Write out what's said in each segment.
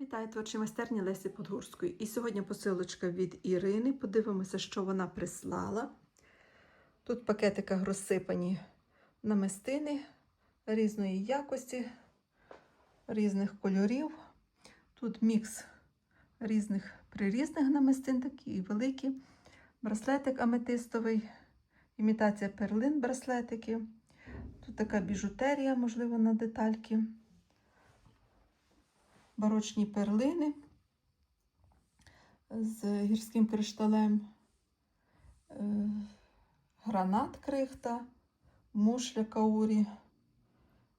Вітаю творчі майстерні Лесі Подгурської. І сьогодні посилочка від Ірини. Подивимося, що вона прислала. Тут в пакетиках розсипані намистини різної якості, різних кольорів. Тут мікс різних прирізних намистин, такі великі. Браслетик аметистовий, імітація перлин браслетики. Тут така біжутерія, можливо, на детальки барочні перлини з гірським кришталем, е, гранат крихта, мушля каурі,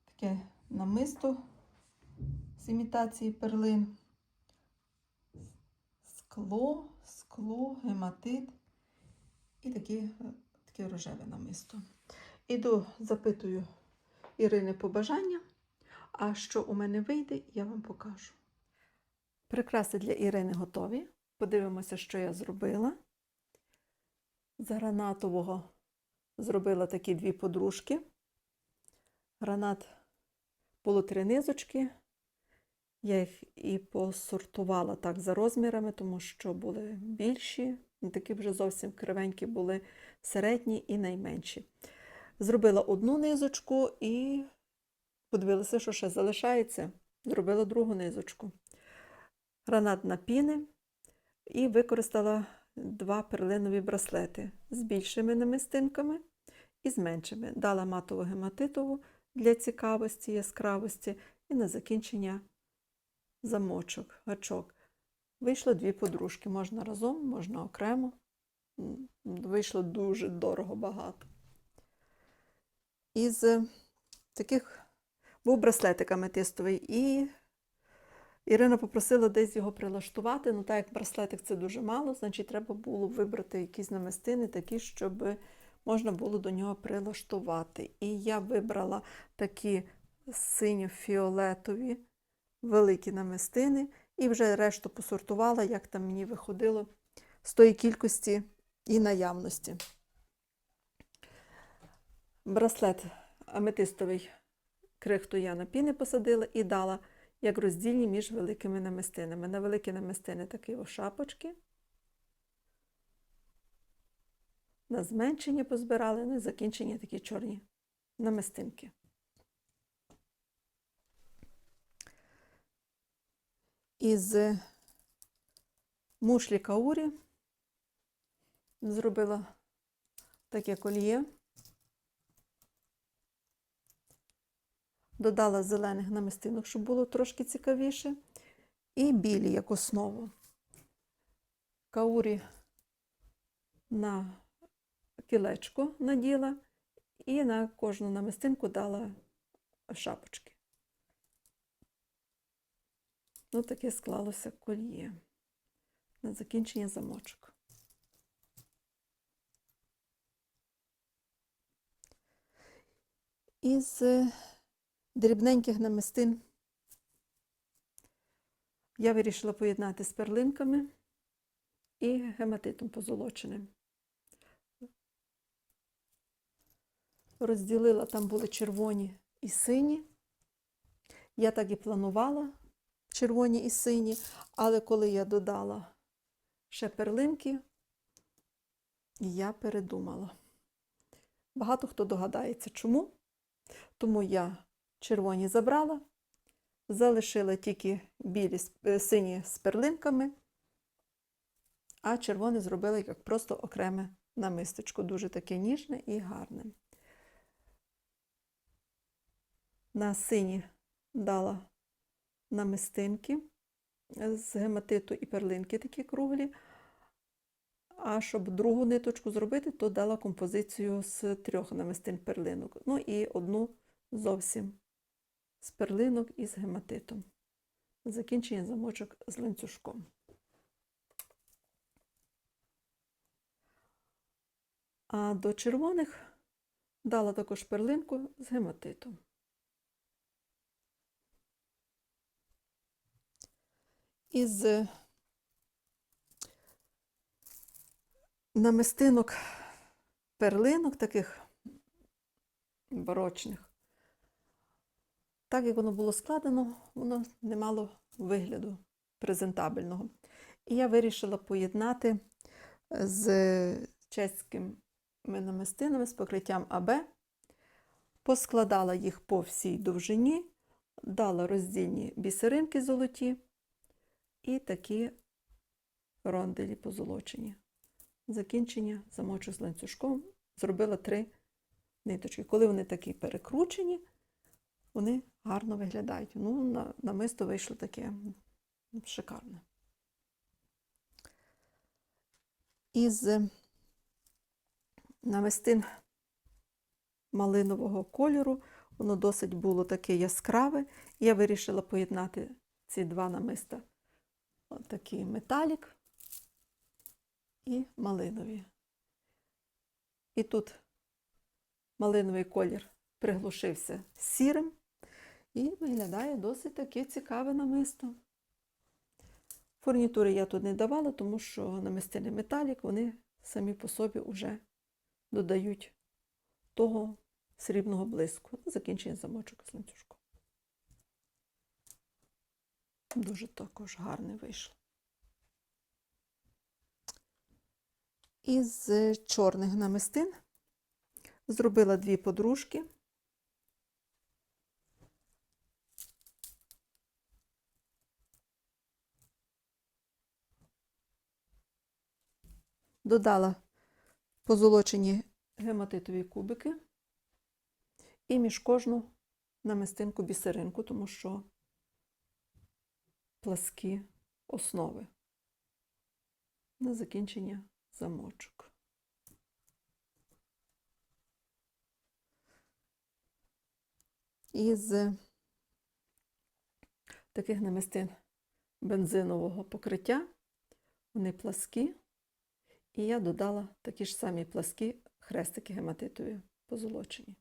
таке намисто з імітації перлин, скло, скло, гематит і таке, таке рожеве намисто. Іду, запитую Ірини побажання. А що у мене вийде, я вам покажу. Прикраси для Ірини готові. Подивимося, що я зробила. З гранатового зробила такі дві подружки. Гранат було три низочки. Я їх і посортувала так за розмірами, тому що були більші, такі вже зовсім кривенькі були середні і найменші. Зробила одну низочку і Подивилася, що ще залишається. Зробила другу низочку. Гранат на піни і використала два перлинові браслети з більшими намистинками і з меншими. Дала матову гематитову для цікавості, яскравості, і на закінчення замочок, гачок. Вийшло дві подружки. Можна разом, можна окремо. Вийшло дуже дорого багато. Із таких був браслетик аметистовий, і Ірина попросила десь його прилаштувати. Ну, так як браслетик це дуже мало, значить треба було вибрати якісь намистини, такі, щоб можна було до нього прилаштувати. І я вибрала такі синьо-фіолетові великі намистини, і вже решту посортувала, як там мені виходило з тої кількості і наявності. Браслет аметистовий крихту я на піни посадила і дала як роздільні між великими намистинами. На великі намистини такі ось шапочки. На зменшення позбирали, ну і закінчення такі чорні намистинки. Із мушлі каурі зробила таке кольє. Додала зелених намистинок, щоб було трошки цікавіше. І білі як основу. Каурі на кілечко наділа і на кожну намистинку дала шапочки. Ну, таке склалося кольє на закінчення замочок. Із дрібненьких намистин я вирішила поєднати з перлинками і гематитом позолоченим. Розділила, там були червоні і сині. Я так і планувала червоні і сині, але коли я додала ще перлинки, я передумала. Багато хто догадається, чому. Тому я червоні забрала, залишила тільки білі сині з перлинками, а червоне зробила як просто окреме намисточко, дуже таке ніжне і гарне. На сині дала намистинки з гематиту і перлинки такі круглі. А щоб другу ниточку зробити, то дала композицію з трьох намистин перлинок. Ну і одну зовсім з перлинок і з гематитом. Закінчення замочок з ланцюжком. А до червоних дала також перлинку з гематитом. Із намистинок перлинок таких барочних так як воно було складено, воно не мало вигляду презентабельного. І я вирішила поєднати з чеськими намистинами, з покриттям АБ, поскладала їх по всій довжині, дала роздільні бісеринки золоті і такі ронделі позолочені. Закінчення замочу з ланцюжком зробила три ниточки. Коли вони такі перекручені, вони гарно виглядають. Ну, на, намисто вийшло таке шикарне. Із намистин малинового кольору, воно досить було таке яскраве. Я вирішила поєднати ці два намиста. Такий металік і малинові. І тут малиновий колір приглушився сірим і виглядає досить таке цікаве намисто. Фурнітури я тут не давала, тому що намистини металік, вони самі по собі вже додають того срібного блиску. Закінчення замочок з ланцюжком. Дуже також гарне вийшло. Із чорних намистин зробила дві подружки. Додала позолочені гематитові кубики і між кожну намистинку бісеринку, тому що пласкі основи на закінчення замочок. Із таких намистин бензинового покриття вони пласкі, і я додала такі ж самі пласкі хрестики гематитові позолочені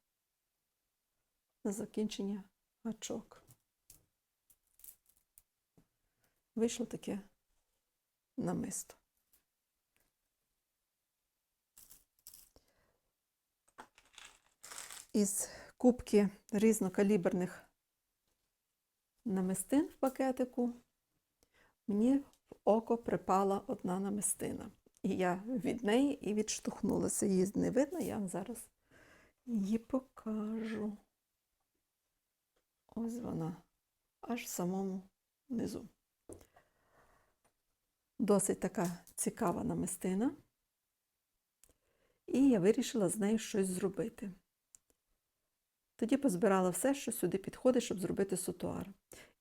на закінчення гачок. Вийшло таке намисто. Із кубки різнокаліберних намистин в пакетику мені в око припала одна намистина. І я від неї і відштовхнулася. Її не видно, я вам зараз її покажу. Ось вона, аж в самому низу. Досить така цікава намистина. І я вирішила з нею щось зробити. Тоді позбирала все, що сюди підходить, щоб зробити сутуар.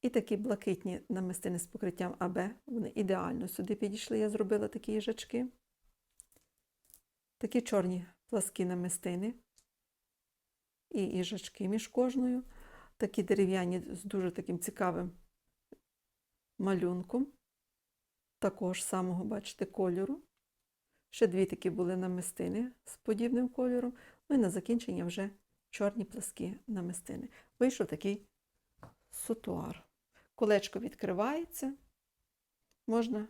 І такі блакитні намистини з покриттям АБ, вони ідеально сюди підійшли, я зробила такі їжачки. Такі чорні пласкі намистини і їжачки між кожною. Такі дерев'яні з дуже таким цікавим малюнком. Також самого, бачите, кольору. Ще дві такі були намистини з подібним кольором. Ну і на закінчення вже чорні пласкі намистини. Вийшов такий сутуар. Колечко відкривається, можна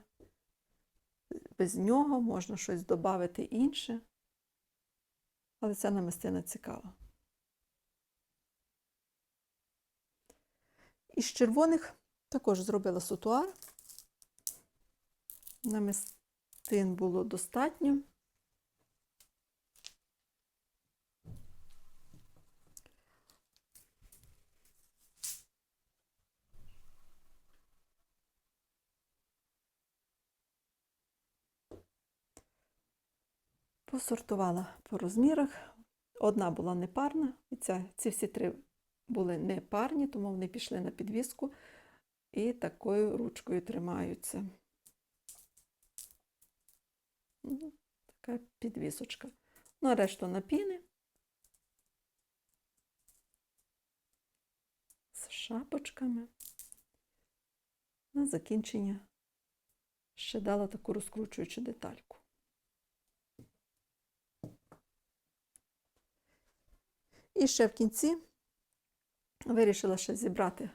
без нього, можна щось додати інше. Але ця намистина цікава. Із червоних також зробила сутуар. Намистин було достатньо. Посортувала по розмірах. Одна була непарна, і ця, ці всі три були непарні, тому вони пішли на підвіску і такою ручкою тримаються. Ну, Така підвісочка. Ну, а решту на піни. З шапочками. На закінчення ще дала таку розкручуючу детальку. І ще в кінці вирішила ще зібрати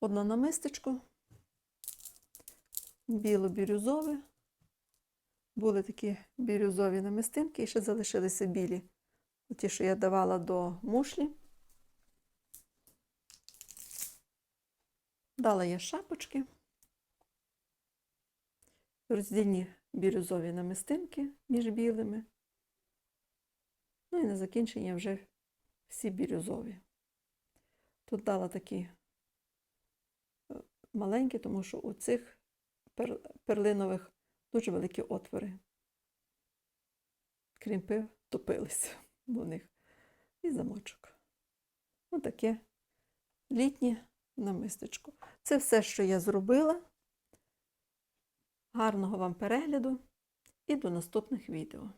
одну намистечко, біло-бірюзове. Були такі бірюзові намистинки, і ще залишилися білі. Ті, що я давала до мушлі. Дала я шапочки роздільні бірюзові намистинки між білими. Ну і на закінчення вже всі бірюзові. Тут дала такі е, маленькі, тому що у цих перлинових дуже великі отвори. Крімпи топилися до них. І замочок. Отаке літнє намистечко. Це все, що я зробила. Гарного вам перегляду і до наступних відео.